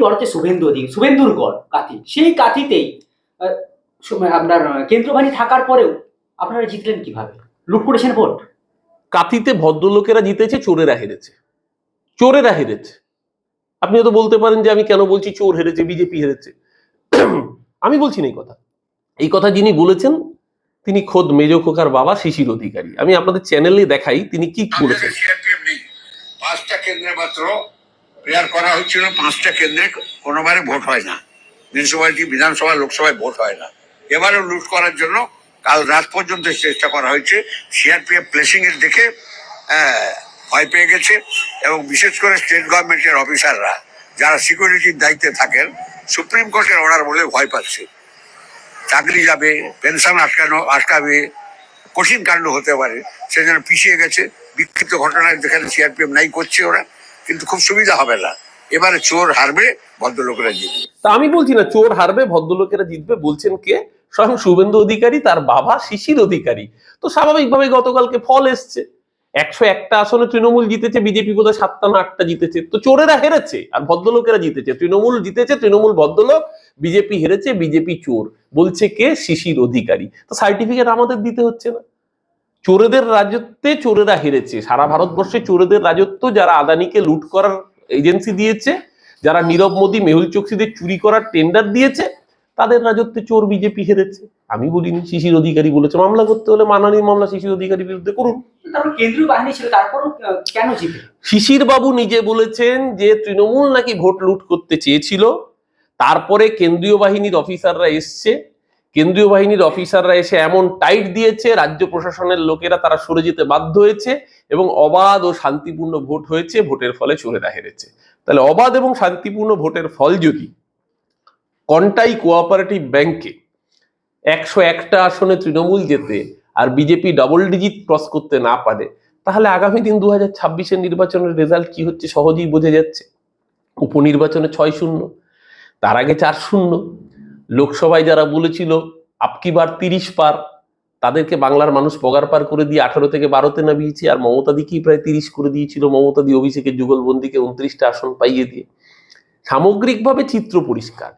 গড় হচ্ছে শুভেন্দু অধিকারী শুভেন্দুর গড় কাঠি। সেই সু- আপনার আহ, কেন্দ্রীয় বাহিনী থাকার পরেও আপনারা জিতলেন কীভাবে? লুট করেছেন ভোট। কাথিতে ভদ্রলোকেরা জিতেছে চোরেরা হেরেছে। চোরেরা হেরেছে। আপনি হয়তো বলতে পারেন যে আমি কেন বলছি চোর হেরেছে বিজেপি হেরেছে। আমি বলছি না এই কথা। এই কথা যিনি বলেছেন তিনি খোদ মেজ খোকার বাবা শিশির অধিকারী। আমি আপনাদের চ্যানেলে দেখাই তিনি কি বলেছেন নেই। পাঁচটা কেন্দ্রে মাত্র প্রেয়ার করা হচ্ছিল পাঁচটা কেন্দ্রে কোনোবারে ভোট হয় না। মিউনিসিপালিটি বিধানসভা লোকসভায় ভোট হয় না। এবারেও লুট করার জন্য কাল রাত পর্যন্ত চেষ্টা করা হয়েছে। সিআরপিএফ প্লেসিং এর দেখে ভয় পেয়ে গেছে এবং বিশেষ করে স্টেট গভর্নমেন্টের অফিসাররা যারা সিকিউরিটির দায়িত্বে থাকেন, সুপ্রিম কোর্টের অর্ডার বলে ভয় পাচ্ছে। চাকরি যাবে, পেনশন আটকানো, আটকাবে, কঠিন কাণ্ড হতে পারে, সেজন্য পিছিয়ে গেছে। বিক্ষিপ্ত ঘটনায় যেখানে সিআরপিএফ নাই করছে ওরা। কিন্তু খুব সুবিধা হবে না। এবারে চোর হারবে, ভদ্রলোকেরা জিতবে। তা আমি বলছি না, চোর হারবে, ভদ্রলোকেরা জিতবে, বলছেন কে? স্বয়ং শুভেন্দু অধিকারী, তার বাবা শিশির অধিকারী। তো স্বাভাবিকভাবে গতকালকে ফল এসছে। একশো একটা আসনে তৃণমূল জিতেছে, বিজেপি বোধহয় সাতটা না আটটা জিতেছে। তো চোরেরা হেরেছে, আর ভদ্রলোকেরা জিতেছে। তৃণমূল জিতেছে, তৃণমূল ভদ্রলোক, বিজেপি হেরেছে, বিজেপি চোর। বলছে কে? শিশির অধিকারী। তো সার্টিফিকেট আমাদের দিতে হচ্ছে না। চোরেদের রাজত্বে চোরেরা হেরেছে। সারা ভারতবর্ষে চোরেদের রাজত্ব যারা আদানিকে লুট করার এজেন্সি দিয়েছে যারা নীরব মোদী মেহুল চোকসিদের চুরি করার টেন্ডার দিয়েছে তাদের রাজত্বে চোর বিজেপি হেরেছে। আমি বলিনি শিশির অধিকারী বলেছে মামলা করতে হলে মানানি মামলা শিশির অধিকারীর বিরুদ্ধে করুন। কেন্দ্রীয় বাহিনী ছিল তারপরও কেন শিশির বাবু নিজে বলেছেন যে তৃণমূল নাকি ভোট লুট করতে চেয়েছিল তারপরে কেন্দ্রীয় বাহিনীর অফিসাররা এসছে কেন্দ্রীয় বাহিনীর অফিসাররা এসে এমন টাইট দিয়েছে, রাজ্য প্রশাসনের লোকেরা তারা সরে যেতে বাধ্য হয়েছে এবং অবাধ ও শান্তিপূর্ণ ভোট হয়েছে, ভোটের ফলে চোরেরা হেরেছে। তাহলে অবাধ এবং শান্তিপূর্ণ ভোটের ফল যদি কন্টাই কোঅপারেটিভ ব্যাংকে একশো একটা আসনে তৃণমূল যেতে আর বিজেপি ডবল ডিজিট ক্রস করতে না পারে, তাহলে আগামী দিন দু হাজার ছাব্বিশের নির্বাচনের রেজাল্ট কি হচ্ছে? সহজেই বোঝা যাচ্ছে। উপনির্বাচনে ছয় শূন্য, তার আগে চার শূন্য লোকসভায় যারা বলেছিল, আপকিবার তিরিশ পার, তাদেরকে বাংলার মানুষ পগার পার করে দিয়ে আঠারো থেকে বারোতে নামিয়েছে, আর মমতাদিকেই প্রায় তিরিশ করে দিয়েছিল মমতাদি অভিষেকের যুগলবন্দিকে উনত্রিশটা আসন পাইয়ে দিয়ে। সামগ্রিকভাবে চিত্র পরিষ্কার।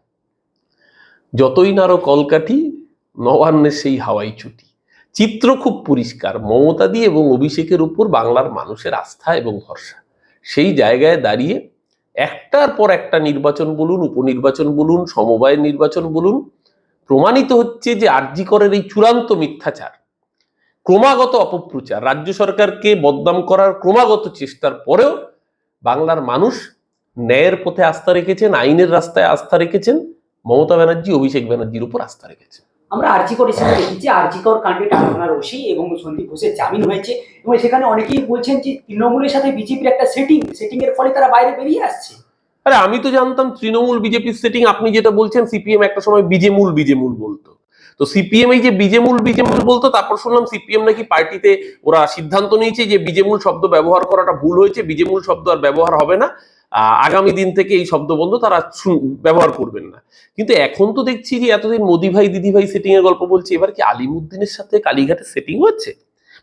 যতই নারো কলকাঠি নবান্নের সেই হাওয়াই ছুটি। চিত্র খুব পরিষ্কার মমতাদি এবং অভিষেকের উপর বাংলার মানুষের আস্থা এবং ভরসা। সেই জায়গায় দাঁড়িয়ে একটার পর একটা নির্বাচন বলুন, উপনির্বাচন বলুন সমবায়ের নির্বাচন বলুন, প্রমাণিত হচ্ছে যে আর্যিকরের এই চূড়ান্ত মিথ্যাচার, ক্রমাগত অপপ্রচার, রাজ্য সরকারকে বদনাম করার ক্রমাগত চেষ্টার পরেও বাংলার মানুষ ন্যায়ের পথে আস্থা রেখেছেন, আইনের রাস্তায় আস্থা রেখেছেন, মমতা ব্যানার্জি, অভিষেক ব্যানার্জির উপর আস্থা রেখেছেন। আমরা আরজিকর হিসেবে দেখেছি। আরজিকর কাণ্ডে টানা রশি এবং সন্দীপ ঘোষের জামিন হয়েছে এবং সেখানে অনেকেই বলছেন যে তৃণমূলের সাথে বিজেপির একটা সেটিং সেটিং এর ফলে তারা বাইরে বেরিয়ে আসছে। আরে আমি তো জানতাম তৃণমূল বিজেপির সেটিং আপনি যেটা বলছেন সিপিএম একটা সময় বিজেমূল বিজেমূল বলতো। তো সিপিএম এই যে বিজেমূল বিজেমূল বলতো, তারপর শুনলাম সিপিএম নাকি পার্টিতে ওরা সিদ্ধান্ত নিয়েছে যে বিজেমূল শব্দ ব্যবহার করাটা ভুল হয়েছে বিজেমূল শব্দ আর ব্যবহার হবে না। আগামী দিন থেকে এই শব্দ বন্ধ তারা ব্যবহার করবেন না। কিন্তু এখন তো দেখছি যে এতদিন মোদি ভাই, দিদি ভাই সেটিং এর গল্প বলছি, এবার কি আলিমুদ্দিনের সাথে কালীঘাটে সেটিং হচ্ছে?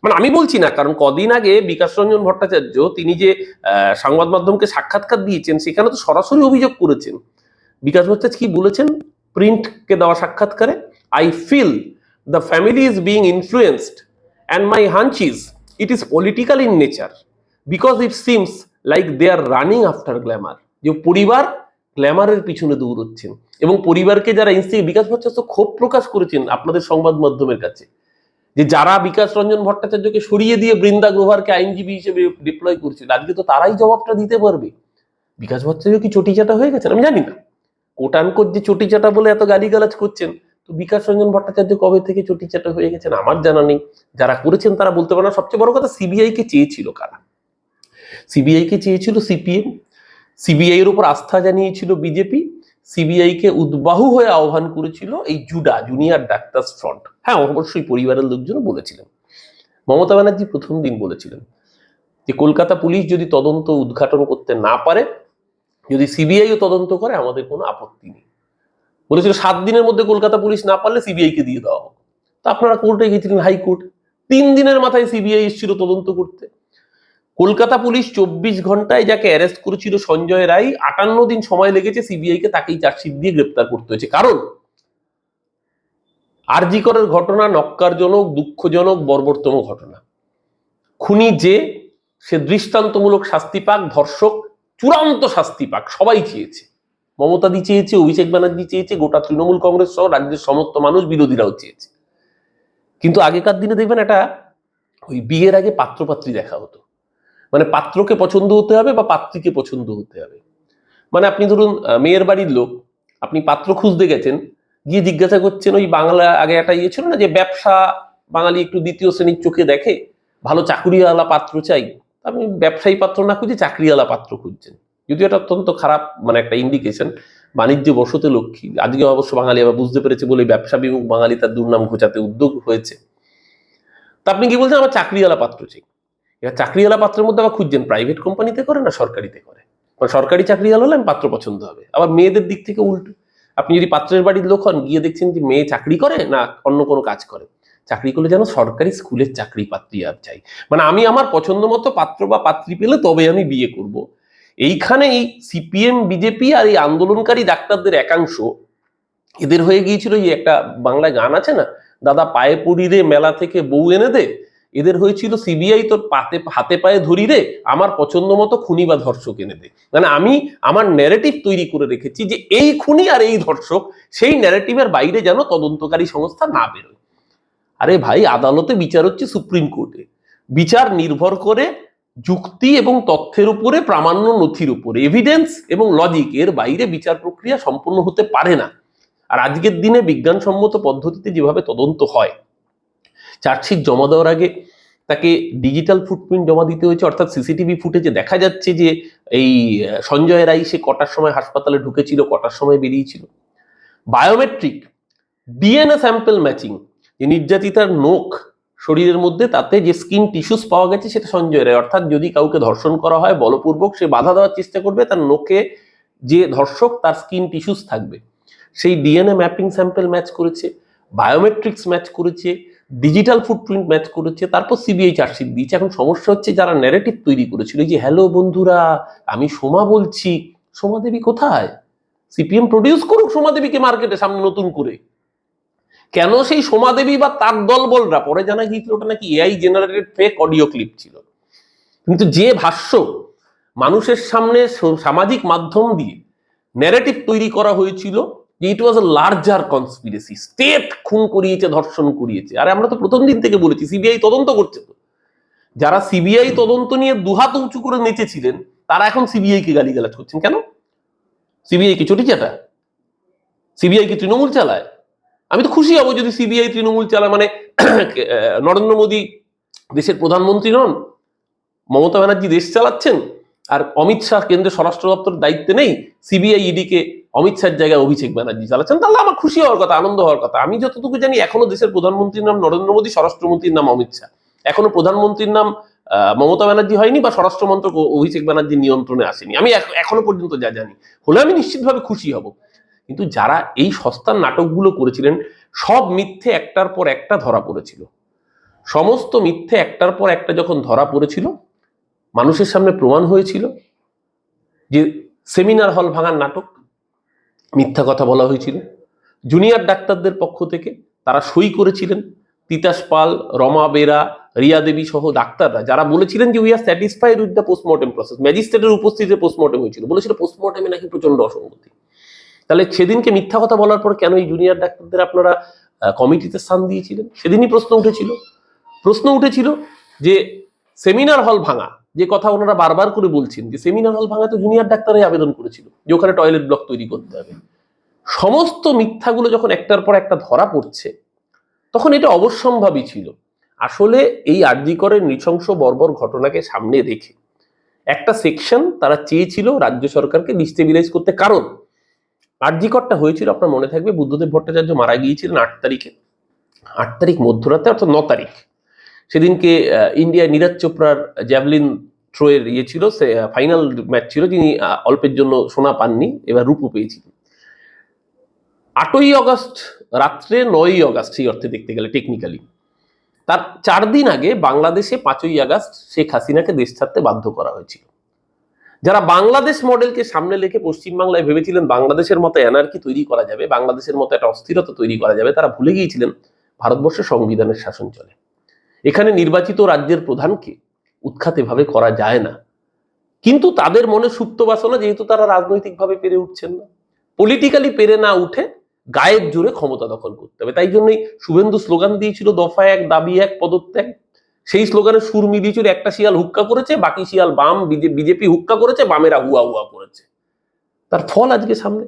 মানে আমি বলছি না, কারণ কদিন আগে বিকাশ রঞ্জন ভট্টাচার্য, তিনি যে সংবাদ মাধ্যমকে সাক্ষাৎকার দিয়েছেন, সেখানে তো সরাসরি অভিযোগ করেছেন। বিকাশ ভট্টাচার্য কি বলেছেন? প্রিন্টকে দেওয়া সাক্ষাৎকারে I feel the family is being influenced and my hunch it is political in nature because it seems like they are running after glamour যে পরিবার গ্ল্যামারের পিছনে দৌড়চ্ছেন। এবং পরিবারকে যারা ইনস্টি বিকাশ ভট্টাচার্য ক্ষোভ প্রকাশ করেছেন আপনাদের সংবাদ মাধ্যমের কাছে, যে যারা বিকাশ রঞ্জন ভট্টাচার্যকে সরিয়ে দিয়ে বৃন্দা গ্রোভারকে আইনজীবী হিসেবে ডিপ্লয় করছিল আজকে তো তারাই জবাবটা দিতে পারবে। বিকাশ ভট্টাচার্য কি চটি চটিচাটা হয়ে গেছেন? আমি জানি না। কোটানকোট যে চটি চটিচাটা বলে এত গালিগালাজ করছেন, তো বিকাশ রঞ্জন ভট্টাচার্য কবে থেকে চটি চটিচাটা হয়ে গেছেন আমার জানা নেই। যারা করেছেন তারা বলতে পারে না, সবচেয়ে বড় কথা সিবিআই কে চেয়েছিল কারা? সিবিআই কে চেয়েছিল সিপিএম সিবিআইয়ের উপর আস্থা জানিয়েছিল বিজেপি সিবিআইকে উদ্বাহু হয়ে আহ্বান করেছিল এই জুডা, জুনিয়র ডাক্তার ফ্রন্ট। হ্যাঁ অবশ্যই পরিবারের লোকজন বলেছিলেন। মমতা ব্যানার্জি প্রথম দিন বলেছিলেন যে, কলকাতা পুলিশ যদি তদন্ত উদ্ঘাটন করতে না পারে, যদি সিবিআইও তদন্ত করে, আমাদের কোনো আপত্তি নেই। বলেছিল, সাত দিনের মধ্যে কলকাতা পুলিশ না পারলে সিবিআইকে দিয়ে দেওয়া হোক। তা আপনারা কোর্টে গেছিলেন হাইকোর্ট। তিন দিনের মাথায় সিবিআই এসেছিল তদন্ত করতে। কলকাতা পুলিশ চব্বিশ ঘন্টায় যাকে অ্যারেস্ট করেছিল সঞ্জয় রায়, আটান্ন দিন সময় লেগেছে সিবিআই কে তাকেই চার্জশিট দিয়ে গ্রেপ্তার করতে হয়েছে। কারণ আরজিকরের ঘটনা নক্কারজনক, দুঃখজনক, বর্বরতম ঘটনা। খুনি যে, সে দৃষ্টান্তমূলক শাস্তি পাক, ধর্ষক, চূড়ান্ত শাস্তি পাক, সবাই চেয়েছে। মমতাদি চেয়েছে, অভিষেক ব্যানার্জি চেয়েছে, গোটা তৃণমূল কংগ্রেস সহ রাজ্যের সমস্ত মানুষ, বিরোধীরাও চেয়েছে। কিন্তু আগেকার দিনে দেখবেন একটা, ওই বিয়ের আগে পাত্রপাত্রী দেখা হতো। মানে পাত্রকে পছন্দ হতে হবে বা পাত্রীকে পছন্দ হতে হবে? মানে আপনি ধরুন মেয়ের বাড়ির লোক, আপনি পাত্র খুঁজতে গেছেন, গিয়ে জিজ্ঞাসা করছেন ওই বাংলা, আগে একটা ইয়ে ছিল না যে ব্যবসা বাঙালি একটু দ্বিতীয় শ্রেণির চোখে দেখে, ভালো চাকুরিওয়ালা পাত্র চাই। আপনি ব্যবসায়ী পাত্র না খুঁজে চাকরিওয়ালা পাত্র খুঁজছেন। যদিও এটা অত্যন্ত খারাপ মানে একটা ইন্ডিকেশন বাণিজ্য বসতে লক্ষ্মী। আজকে অবশ্য বাঙালি আবার বুঝতে পেরেছে বলে ব্যবসা বিমুখ বাঙালি তার দুর্নাম ঘোচাতে উদ্যোগ হয়েছে। তা আপনি কি বলছেন, আমার চাকরিওয়ালা পাত্র চাই? এবার চাকরিওয়ালা পাত্রের মধ্যে আবার খুঁজছেন প্রাইভেট কোম্পানিতে করে না সরকারিতে করে? মানে সরকারি চাকরিওয়ালা হলে আমি পাত্র পছন্দ হবে। আবার মেয়েদের দিক থেকে উল্টো। আপনি যদি পাত্রের বাড়ির লোক হন, গিয়ে দেখছেন যে মেয়ে চাকরি করে না অন্য কোনো কাজ করে? চাকরি করলে যেন সরকারি স্কুলের চাকরি পাত্রী আর চাই। মানে আমি আমার পছন্দ মতো পাত্র বা পাত্রী পেলে তবে আমি বিয়ে করব। এইখানে এই সিপিএম বিজেপি আর এই আন্দোলনকারী ডাক্তারদের একাংশ, এদের হয়ে গিয়েছিল এই একটা বাংলায় গান আছে না? দাদা পায়ে পড়ি রে মেলা থেকে বউ এনে দে এদের হয়েছিল সিবিআই তোর পাতে, হাতে পায়ে ধরি রে, আমার পছন্দ মতো খুনি বা ধর্ষক এনে দে। মানে আমি আমার ন্যারেটিভ তৈরি করে রেখেছি যে এই খুনি আর এই ধর্ষক, সেই ন্যারেটিভের বাইরে যেন তদন্তকারী সংস্থা না বেরোয়। আরে ভাই, আদালতে বিচার হচ্ছে সুপ্রিম কোর্টে। বিচার নির্ভর করে যুক্তি এবং তথ্যের উপরে, প্রামাণ্য নথির উপরে এভিডেন্স এবং লজিক এর বাইরে বিচার প্রক্রিয়া সম্পূর্ণ হতে পারে না। আর আজকের দিনে বিজ্ঞানসম্মত পদ্ধতিতে যেভাবে তদন্ত হয় চার্জশিট জমা দেওয়ার আগে তাকে ডিজিটাল ফুটপ্রিন্ট জমা দিতে হয়েছে, অর্থাৎ সিসিটিভি ফুটেজে দেখা যাচ্ছে যে এই সঞ্জয় রায় সে কটার সময় হাসপাতালে ঢুকেছিল, কটার সময় বেরিয়েছিল। বায়োমেট্রিক ডিএনএ স্যাম্পল ম্যাচিং যে নির্যাতিতার নোখ শরীরের মধ্যে, তাতে যে স্কিন টিস্যুস পাওয়া গেছে সেটা সঞ্জয় রায়, অর্থাৎ যদি কাউকে ধর্ষণ করা হয়, বলপূর্বক সে বাধা দেওয়ার চেষ্টা করবে, তার নোকে যে ধর্ষক, তার স্কিন টিস্যুস থাকবে। সেই ডিএনএ ম্যাপিং স্যাম্পল ম্যাচ করেছে বায়োমেট্রিক্স ম্যাচ করেছে ডিজিটাল ফুটপ্রিন্ট ম্যাচ করেছে, তারপর সিবিআই চার্জশিট দিয়েছে। এখন সমস্যা হচ্ছে যারা ন্যারেটিভ তৈরি করেছিল যে হ্যালো বন্ধুরা, আমি সোমা বলছি। সোমা দেবী কোথায়? সিপিএম প্রডিউস করুক সোমা দেবীকে মার্কেটে সামনে নতুন করে। কেন সেই সোমা দেবী বা তার দল বলরা পরে জানা গিয়েছিল ওটা নাকি AI generated fake audio clip ছিল। কিন্তু যে ভাষ্য মানুষের সামনে সামাজিক মাধ্যম দিয়ে ন্যারেটিভ তৈরি করা হয়েছিল it was a larger conspiracy state খুন করিয়েছে, ধর্ষণ করিয়েছে। আর আমরা তো প্রথম দিন থেকে বলেছি সিবিআই তদন্ত করছে তো। যারা সিবিআই তদন্ত নিয়ে দুহাত উঁচু করে নেচেছিলেন, তারা এখন সিবিআই কে গালিগালাজ করছেন কেন? সিবিআই কি চটি চাটা? সিবিআই কি তৃণমূল চালায়? আমি তো খুশি হব যদি সিবিআই তৃণমূল চালায়। মানে নরেন্দ্র মোদী দেশের প্রধানমন্ত্রী নন, মমতা ব্যানার্জি দেশ চালাচ্ছেন, আর অমিত শাহ কেন্দ্রের স্বরাষ্ট্র দপ্তরের দায়িত্বে নেই সিবিআই ইডিকে অমিত শাহের জায়গায় অভিষেক ব্যানার্জি চালাচ্ছেন, তাহলে আমার খুশি হওয়ার কথা, আনন্দ হওয়ার কথা। আমি যতটুকু জানি, এখনও দেশের প্রধানমন্ত্রীর নাম নরেন্দ্র মোদী, স্বরাষ্ট্রমন্ত্রীর নাম অমিত শাহ। এখনও প্রধানমন্ত্রীর নাম মমতা ব্যানার্জি হয়নি বা স্বরাষ্ট্র মন্ত্রক অভিষেক ব্যানার্জির নিয়ন্ত্রণে আসেনি। আমি এখনও পর্যন্ত যা জানি। হলে আমি নিশ্চিতভাবে খুশি হব। কিন্তু যারা এই সস্তার নাটকগুলো করেছিলেন, সব মিথ্যে একটার পর একটা ধরা পড়েছিল। সমস্ত মিথ্যে একটার পর একটা যখন ধরা পড়েছিল, মানুষের সামনে প্রমাণ হয়েছিল যে সেমিনার হল ভাঙার নাটক মিথ্যা কথা বলা হয়েছিল। জুনিয়র ডাক্তারদের পক্ষ থেকে তারা সই করেছিলেন। তিতাস পাল, রমা বেরা, রিয়া দেবী সহ ডাক্তাররা যারা বলেছিলেন যে we are satisfied with the postmortem process ম্যাজিস্ট্রেটের উপস্থিতিতে পোস্টমর্টেম হয়েছিল, বলেছিল পোস্টমর্টেমে নাকি প্রচণ্ড অসঙ্গতি। তাহলে সেদিনকে মিথ্যা কথা বলার পর কেন এই জুনিয়র ডাক্তারদের আপনারা কমিটিতে স্থান দিয়েছিলেন? সেদিনই প্রশ্ন উঠেছিল। প্রশ্ন উঠেছিল যে সেমিনার হল ভাঙা যে কথা ওনারা বারবার করে বলছেন যে সেমিনার হল ভাঙা তো জুনিয়র ডাক্তারই আবেদন করেছিল যে ওখানে টয়লেট ব্লক তৈরি করতে হবে। সমস্ত মিথ্যাগুলো যখন একটার পর একটা ধরা পড়ছে, তখন এটা অবশ্যম্ভাবী ছিল। আসলে এই আর্যিকরের নৃশংস বর্বর ঘটনাকে সামনে রেখে একটা সেকশন তারা চেয়েছিল রাজ্য সরকারকে ডিস্টেবিলাইজ করতে। কারণ আর্যিকরটা হয়েছিল, আপনার মনে থাকবে, বুদ্ধদেব ভট্টাচার্য মারা গিয়েছিলেন আট তারিখে। আট তারিখ মধ্যরাতে, অর্থাৎ ন তারিখ। সেদিনকে আহ, ইন্ডিয়ায় নীরজ চোপড়ার জ্যাভলিন থ্রোয়ের ইয়ে ছিল সে ফাইনাল ম্যাচ ছিল যিনি অল্পের জন্য সোনা পাননি এবার রূপও পেয়েছিলেন আটই অগস্ট রাত্রে নয়ই অগস্ট সেই অর্থে দেখতে গেলে টেকনিক্যালি তার চার দিন আগে বাংলাদেশে পাঁচই আগস্ট শেখ হাসিনাকে দেশ ছাড়তে বাধ্য করা হয়েছিল। যারা বাংলাদেশ মডেলকে সামনে রেখে পশ্চিমবাংলায় ভেবেছিলেন বাংলাদেশের মতো এনার্কি তৈরি করা যাবে বাংলাদেশের মতো একটা অস্থিরতা তৈরি করা যাবে তারা ভুলে গিয়েছিলেন ভারতবর্ষে সংবিধানের শাসন চলে। এখানে নির্বাচিত রাজ্যের প্রধানকে উৎখাত এভাবে করা যায় না। কিন্তু তাদের মনে সুপ্ত বাসনা, যেহেতু তারা রাজনৈতিকভাবে পেরে উঠছেন না। পলিটিক্যালি পেরে না উঠে গায়ের জোরে ক্ষমতা দখল করতে হবে। তাই জন্যই শুভেন্দু স্লোগান দিয়েছিল, দফা এক, দাবি এক, পদত্যাগ। সেই স্লোগানে সুর মিলিয়েছিল একটা শিয়াল হুক্কা করেছে, বাকি শিয়াল বাম বিজেপি হুক্কা করেছে, বামেরা হুয়া হুয়া করেছে। তার ফল আজকে সামনে।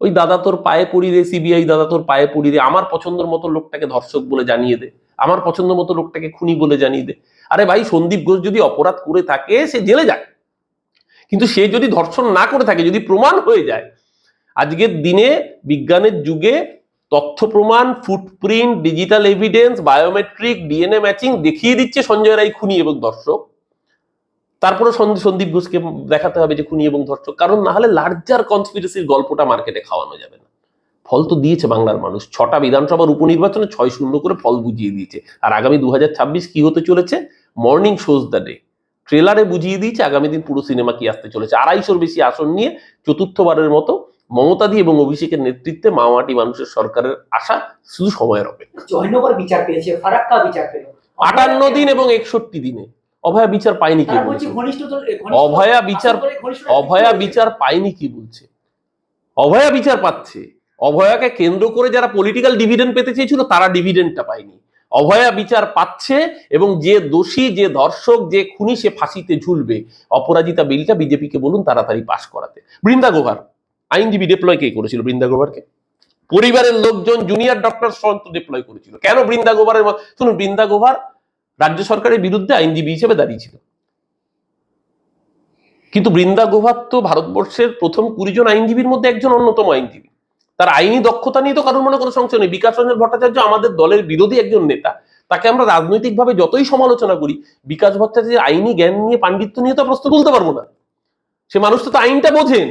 ওই দাদা তোর পায়ে পড়ি রে সিবিআই দাদা তোর পায়ে পড়ি রে, আমার পছন্দের মতো লোকটাকে ধর্ষক বলে জানিয়ে দে। আমার পছন্দ মতো লোকটাকে খুনি বলে জানিয়ে দে। আরে ভাই, সন্দীপ ঘোষ যদি অপরাধ করে থাকে, সে জেলে যায়। কিন্তু সে যদি ধর্ষণ না করে থাকে, যদি প্রমাণ হয়ে যায়, আজকের দিনে বিজ্ঞানের যুগে তথ্য প্রমাণ footprint digital evidence biometric DNA matching দেখিয়ে দিচ্ছে সঞ্জয় রায় খুনি এবং দর্শক তারপরে সন্দীপ ঘোষকে দেখাতে হবে যে খুনি এবং ধর্ষক। কারণ না হলে লার্জার কনস্পিরেসির গল্পটা মার্কেটে খাওয়ানো যাবে না। ফল তো দিয়েছে বাংলার মানুষ। ছটা বিধানসভার উপনির্বাচনে ছয় শূন্য করে ফল বুঝিয়ে দিয়েছে। আর আগামী দুহাজার ছাব্বিশ কি হতে চলেছে? মর্নিং শোজ দ্য ডে ট্রেলারে বুঝিয়ে দিয়েছে আগামী দিন পুরো সিনেমা কি আসতে চলেছে। আড়াইশোর বেশি আসন নিয়ে চতুর্থবারের মতো মমতাদি এবং অভিষেকের নেতৃত্বে মামাটি মানুষের সরকারের আশা শুধু সময়ের অপেক্ষা। জয়নগর বিচার পেয়েছে ফারাক্কা বিচার পেল। আটান্ন দিন এবং একষট্টি দিনে। অভয়া বিচার পায়নি কে বলছে? বলছে অভয়া বিচার- অভয়া বিচার পায়নি কি বলছে? অভয়া বিচার পাচ্ছে। অভয়াকে কেন্দ্র করে যারা পলিটিক্যাল ডিভিডেন্ড পেতে চেয়েছিল, তারা ডিভিডেন্ডটা পায়নি। অভয়া বিচার পাচ্ছে এবং যে দোষী, যে ধর্ষক, যে খুনি, সে ফাঁসিতে ঝুলবে। অপরাজিতা বিলটা বিজেপিকে বলুন তাড়াতাড়ি পাশ করাতে। বৃন্দা গোভার, আইনজীবী ডিপ্লয় কে করেছিল বৃন্দা গোভারকে? পরিবারের লোকজন জুনিয়র ডক্টর সন্ত ডিপ্লয় করেছিল। কেন বৃন্দা গোভারের শুনুন, বৃন্দা গোভার রাজ্য সরকারের বিরুদ্ধে আইনজীবী হিসেবে দাঁড়িয়েছিল কিন্তু বৃন্দা গোভার তো ভারতবর্ষের প্রথম কুড়ি জন আইনজীবীর মধ্যে একজন অন্যতম আইনজীবী। তার আইনি দক্ষতা নিয়ে তো কারোর মনে কোনো সংশয় নেই। বিকাশ রঞ্জন ভট্টাচার্য আমাদের দলের বিরোধী একজন নেতা। তাকে আমরা রাজনৈতিকভাবে যতই সমালোচনা করি, বিকাশ ভট্টাচার্যের আইনি জ্ঞান নিয়ে পাণ্ডিত্য নিয়ে তো প্রশ্ন তুলতে পারব না। সে মানুষটা তো আইনটা বোঝেন।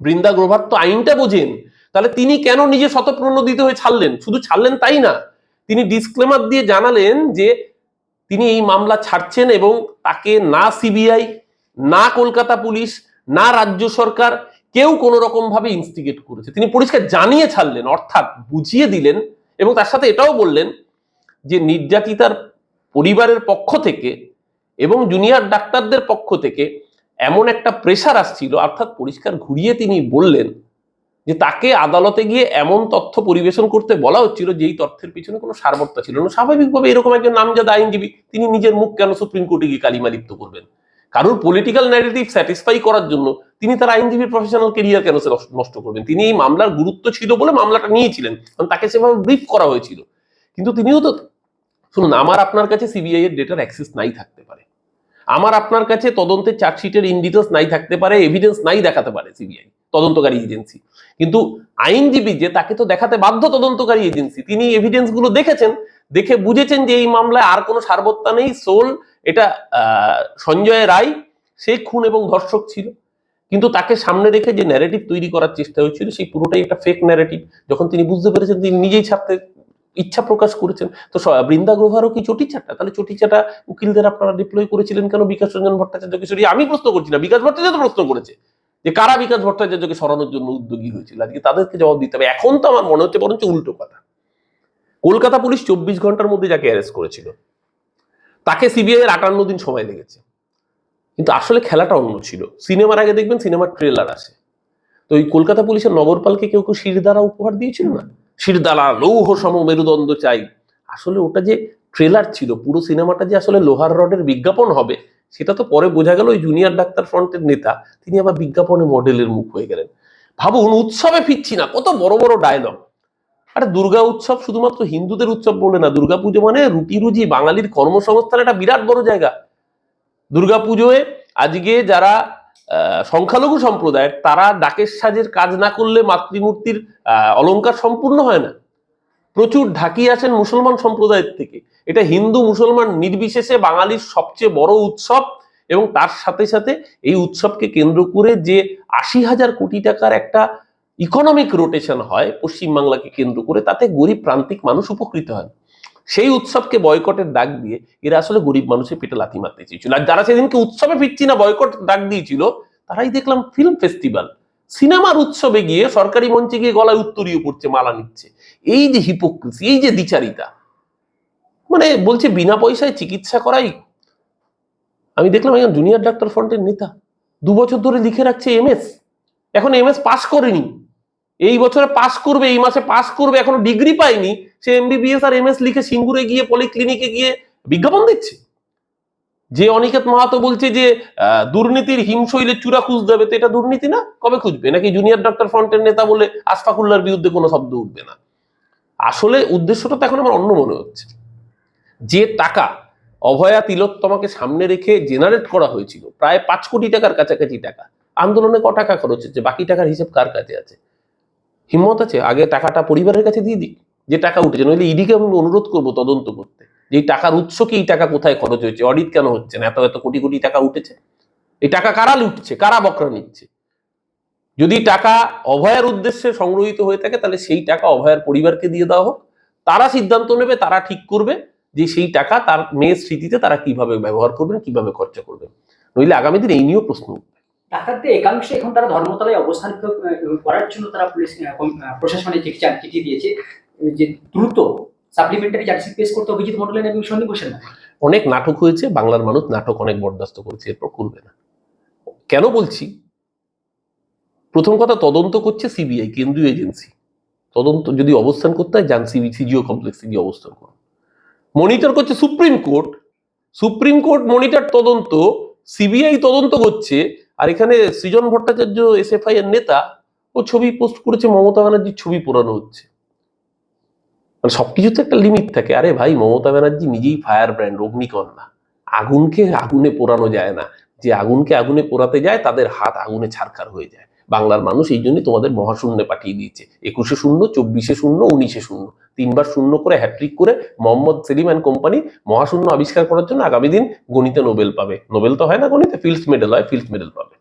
বৃন্দা গ্রোভার তো আইনটা বোঝেন। তাহলে তিনি কেন নিজে শতপ্রণোদিত হয়ে ছাড়লেন? শুধু ছাড়লেন তাই না? তিনি ডিসক্লেমার দিয়ে জানালেন যে তিনি এই মামলা ছাড়ছেন এবং তাকে না সিবিআই না কলকাতা পুলিশ, না রাজ্য সরকার কেউ কোনো রকম ভাবে ইনস্টিগেট করেছে। তিনি পরিষ্কার জানিয়ে ছাড়লেন, অর্থাৎ বুঝিয়ে দিলেন এবং তার সাথে এটাও বললেন যে নির্যাতিতার পরিবারের পক্ষ থেকে এবং জুনিয়র ডাক্তারদের পক্ষ থেকে এমন একটা প্রেশার আসছিল, অর্থাৎ পরিষ্কার ঘুরিয়ে তিনি বললেন যে তাকে আদালতে গিয়ে এমন তথ্য পরিবেশন করতে বলা হচ্ছিল যে এই তথ্যের পিছনে কোনো সারবত্তা ছিল না। স্বাভাবিকভাবে এরকম একজন নামজাদা আইনজীবী, তিনি নিজের মুখ কেন সুপ্রিম কোর্টে গিয়ে কালিমা লিপ্ত করবেন? কারোর পলিটিক্যাল ন্যারেটিভ স্যাটিসফাই করার জন্য তিনি তার আইনজীবীর প্রফেশনাল কেরিয়ার কেন নষ্ট- করবেন? তিনি এই মামলার গুরুত্ব ছিল বলে মামলাটা নিয়েছিলেন। কারণ তাকে সেভাবে ব্রিফ করা হয়েছিল। কিন্তু তিনিও তো শুনুন, আমার আপনার কাছে সিবিআই এর ডেটার অ্যাক্সেস নাই থাকতে পারে। আমার আপনার কাছে তদন্তের চার্জশিটের ইন ডিটেলস নাই থাকতে পারে এভিডেন্স নাই দেখাতে পারে সিবিআই তদন্তকারী এজেন্সি কিন্তু আইনজীবী যে তাকে তো দেখাতে বাধ্য তদন্তকারী এজেন্সি তিনি এভিডেন্সগুলো দেখেছেন, দেখে বুঝেছেন যে এই মামলায় আর কোনো সার্বত্তা নেই সোল এটা সঞ্জয় রায়, সে খুন এবং ধর্ষক ছিল। কিন্তু তাকে সামনে রেখে যে ন্যারেটিভ তৈরি করার চেষ্টা হয়েছিল, সেই পুরোটাই একটা ফেক ন্যারেটিভ যখন তিনি বুঝতে পেরেছেন, তিনি নিজেই ছাড়তে ইচ্ছা প্রকাশ করেছেন। তো বৃন্দা গ্রোভারও কি চটিচাটা তাহলে চটিচাটা উকিলদের আপনারা ডিপ্লয় করেছিলেন কেন বিকাশ রঞ্জন ভট্টাচার্যকে সরিয়ে? আমি প্রশ্ন করছি না, বিকাশ ভট্টাচার্য প্রশ্ন করেছে যে কারা বিকাশ ভট্টাচার্যকে সরানোর জন্য উদ্যোগী হয়েছিল? আজকে তাদেরকে জবাব দিতে হবে। এখন তো আমার মনে হচ্ছে বরঞ্চ উল্টো কথা। কলকাতা পুলিশ চব্বিশ ঘণ্টার মধ্যে যাকে অ্যারেস্ট করেছিল তাকে সিবিআই এর আটান্ন দিন সময় লেগেছে। কিন্তু আসলে খেলাটা অন্য ছিল। সিনেমার আগে দেখবেন সিনেমার ট্রেলার আসে তো ওই কলকাতা পুলিশের নগরপালকে কেউ কেউ শিরদারা উপহার দিয়েছিল না? শিরদালা লৌহ সম মেরুদণ্ড চাই। আসলে ওটা যে ট্রেলার ছিল, পুরো সিনেমাটা যে আসলে লোহার রডের বিজ্ঞাপন হবে, সেটা তো পরে বোঝা গেল ওই জুনিয়র ডাক্তার ফ্রন্টের নেতা, তিনি আবার বিজ্ঞাপনে মডেলের মুখ হয়ে গেলেন। ভাবুন, উৎসবে ফিরছি না, কত বড় বড় ডায়লগ আরে দুর্গা উৎসব শুধুমাত্র হিন্দুদের উৎসব বলে না দুর্গা পুজো মানে রুটি রুজি বাঙালির কর্মসংস্থান একটা বিরাট বড় জায়গা। দুর্গা পুজোয় আজকে যারা সংখ্যালঘু সম্প্রদায়ের, তারা ডাকের সাজের কাজ না করলে মাতৃমূর্তির অলঙ্কার সম্পূর্ণ হয় না। প্রচুর ঢাকি আসেন মুসলমান সম্প্রদায়ের থেকে। এটা হিন্দু মুসলমান নির্বিশেষে বাঙালির সবচেয়ে বড় উৎসব এবং তার সাথে সাথে এই উৎসবকে কেন্দ্র করে যে আশি হাজার কোটি টাকার একটা ইকোনমিক রোটেশন হয় পশ্চিমবাংলাকে কেন্দ্র করে, তাতে গরিব প্রান্তিক মানুষ উপকৃত হয় সেই উৎসবকে বয়কটের ডাক দিয়ে এরা আসলে গরিব মানুষের পেটে লাথি মারতে চেয়েছিল। আর যারা সেদিনকে উৎসবে ফিরছি না বয়কট ডাক দিয়েছিল, তারাই দেখলাম ফিল্ম ফেস্টিভ্যাল সিনেমার উৎসবে গিয়ে সরকারি মঞ্চে গিয়ে গলায় উত্তরীয় পড়ছে, মালা নিচ্ছে। এই যে হিপোক্রিসি এই যে দ্বিচারিতা মানে বলছে বিনা পয়সায় চিকিৎসা করাই। আমি দেখলাম একজন জুনিয়র ডাক্তার ফ্রন্টের নেতা, দু বছর ধরে লিখে রাখছে এমএস এখন এমএস পাস করেনি। এই বছরে পাস করবে, এই মাসে পাস করবে, এখনও ডিগ্রি পায়নি, সে এমবিবিএস আর এমএস লিখে সিঙ্গুরে গিয়ে পলিক্লিনিকে গিয়ে বিজ্ঞাপন দিচ্ছে। যে অনিকেত মাহাতো বলছে যে দুর্নীতির হিমশৈলে চূড়া খুঁজতে হবে, তো এটা দুর্নীতি না? কবে খুঁজবে? নাকি জুনিয়র ডক্টর ফ্রন্টের নেতা বলে আশফাকুল্লার বিরুদ্ধে কোনো শব্দ উঠবে না? আসলে উদ্দেশ্যটা তো এখন আমার অন্য মনে হচ্ছে। যে টাকা অভয়া তিলোত্তমাকে সামনে রেখে জেনারেট করা হয়েছিল, প্রায় পাঁচ কোটি টাকার কাছাকাছি টাকা। আন্দোলনে ক টাকা খরচ হচ্ছে? বাকি টাকার হিসেব কার কাছে আছে? হিম্মত আছে, আগে টাকাটা পরিবারের কাছে দিয়ে দিক, যে টাকা উঠেছে, নইলে ইডিকে আমি অনুরোধ করব তদন্ত করতে। যে এই টাকার উৎস কি, এই টাকা কোথায় খরচ হয়েছে অডিট কেন হচ্ছে না, এত এত কোটি কোটি টাকা উঠেছে। এই টাকা কারা লুটছে, কারা বকরা নিচ্ছে? যদি টাকা অভয়ার উদ্দেশ্যে সংগ্রহিত হয়ে থাকে, তাহলে সেই টাকা অভয়ার পরিবারকে দিয়ে দেওয়া হোক। তারা সিদ্ধান্ত নেবে, তারা ঠিক করবে যে সেই টাকা তার মেয়ের স্মৃতিতে তারা কীভাবে ব্যবহার করবেন, কীভাবে খরচা করবেন। নইলে আগামী দিন এই নিয়েও প্রশ্ন উঠবে। ডাক্তারদের একাংশ এখন তারা ধর্মতলায় অবস্থান করার জন্য তারা পুলিশ প্রশাসনে চিঠি দিয়েছে। যে দ্রুত সাপ্লিমেন্টারি চার্জশিট পেশ করতে অভিজিৎ মন্ডলের এবং সন্দীপ নামে। অনেক নাটক হয়েছে, বাংলার মানুষ নাটক অনেক বরদাস্ত করেছে, এরপর করবে না। কেন বলছি? প্রথম কথা, তদন্ত করছে সিবিআই কেন্দ্রীয় এজেন্সি। তদন্ত যদি অবস্থান করতে হয়, যান সিবি সিজিও কমপ্লেক্সে গিয়ে অবস্থান করুন। মনিটর করছে supreme court supreme court monitor তদন্ত সিবিআই তদন্ত করছে আর এখানে সৃজন ভট্টাচার্য, এসএফআই এর নেতা, ও ছবি পোস্ট করেছে, মমতা ব্যানার্জির ছবি পোড়ানো হচ্ছে। মানে সবকিছুতে একটা লিমিট থাকে। আরে ভাই, মমতা ব্যানার্জি নিজেই ফায়ার ব্র্যান্ড অগ্নিকন্যা। আগুনকে আগুনে পোড়ানো যায় না। যে আগুনকে আগুনে পোড়াতে যায়, তাদের হাত আগুনে ছারকার হয়ে যায়। বাংলার মানুষ এই জন্য তোমাদের মহাশূন্যে পাঠিয়ে দিয়েছে। একুশে শূন্য, চব্বিশে শূন্য, উনিশে শূন্য। তিনবার শূন্য করে হ্যাট্রিক করে মোহাম্মদ সেলিম অ্যান্ড কোম্পানি মহাশূন্য আবিষ্কার করার জন্য আগামী দিন গণিতে নোবেল পাবে। নোবেল তো হয় না গণিতে, ফিল্ডস মেডেল হয়, ফিল্ডস মেডেল পাবে।